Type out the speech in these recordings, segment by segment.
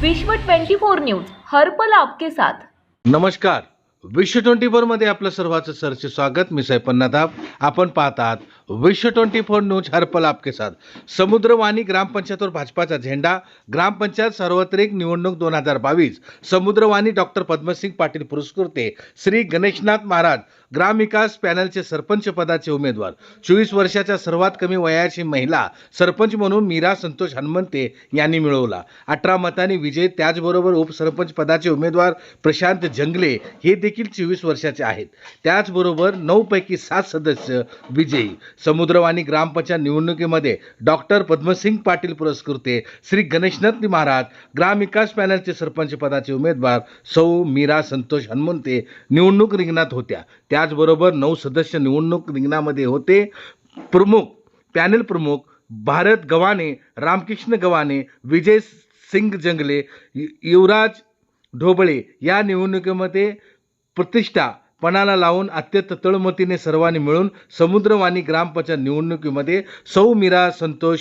विश्व 24 न्यूज हरपल आपके साथ. नमस्कार. विश्व ट्वेंटी फोरमध्ये आपलं सर्वांचं सरचे स्वागत. मी सैपन आपण पाहतात विश्व ट्वेंटी फोर न्यूज हरपल आपके साथ। समुद्रवाणी ग्रामपंचायतवर भाजपाचा झेंडा ग्रामपंचायत सार्वत्रिक निवडणूक दोन हजार बावीस समुद्रवाणी डॉक्टर पद्मसिंग पाटील पुरस्कृते श्री गणेशनाथ महाराज ग्रामविकास पॅनलचे सरपंच पदाचे उमेदवार चोवीस वर्षाच्या सर्वात कमी वयाची महिला सरपंच म्हणून मीरा संतोष हनुमंते यांनी मिळवला. अठरा मतांनी विजय त्याचबरोबर उपसरपंच पदाचे उमेदवार प्रशांत जंगले हे देखील चोवीस वर्षाचे आहेत. त्याचबरोबर नऊपैकी सात सदस्य विजयी. समुद्रवाणी ग्रामपंचायत निवडणुकीमध्ये डॉक्टर पद्मसिंग पाटील पुरस्कृते. श्री गणेशनाथ महाराज ग्रामविकास पॅनलचे सरपंच पदाचे उमेदवार सौ मीरा संतोष हनुमंते निवडणूक रिंगणात होत्या. त्याचबरोबर नऊ सदस्य निवडणूक रिंगणामध्ये होते. प्रमुख पॅनल प्रमुख भारत गव्हाणे रामकृष्ण गव्हाणे विजय सिंग जंगले युवराज ढोबळे या निवडणुकीमध्ये प्रतिष्ठा पणाला लावून अत्यंत तळमतीने सर्वांनी मिळून समुद्रवाणी ग्रामपंचायत निवडणुकीमध्ये सौ मीरा संतोष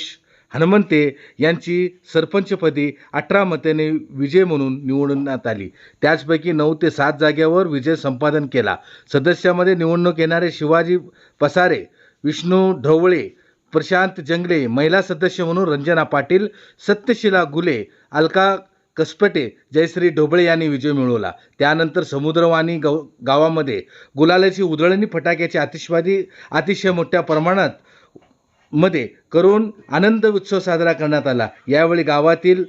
हनुमंते यांची सरपंचपदी अठरा मतेने विजय म्हणून निवडण्यात आली. त्याचपैकी नऊ ते सात जागेवर विजय संपादन केला. सदस्यामध्ये निवडणूक येणारे शिवाजी पसारे विष्णू ढवळे प्रशांत जंगले महिला सदस्य म्हणून रंजना पाटील सत्यशिला गुले अलका कसपटे जयश्री ढोबळे यांनी विजय मिळवला. त्यानंतर समुद्रवाणी गव गावामध्ये गुलालाची उधळणी फटाक्याची आतिषबाजी अतिशय मोठ्या प्रमाणात मध्ये करून आनंद उत्सव साजरा करण्यात आला. यावेळी गावातील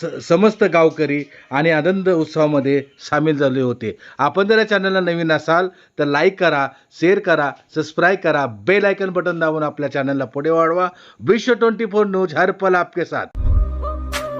स समस्त गावकरी आणि आनंद उत्सवामध्ये सामील झाले होते. आपण जर या चॅनलला नवीन असाल तर लाईक करा शेअर करा सबस्क्राईब करा. बेल आयकन बटन दाबून आपल्या चॅनलला पुढे वाढवा. विश्व ट्वेंटी फोर न्यूज हर पल आपके साथ.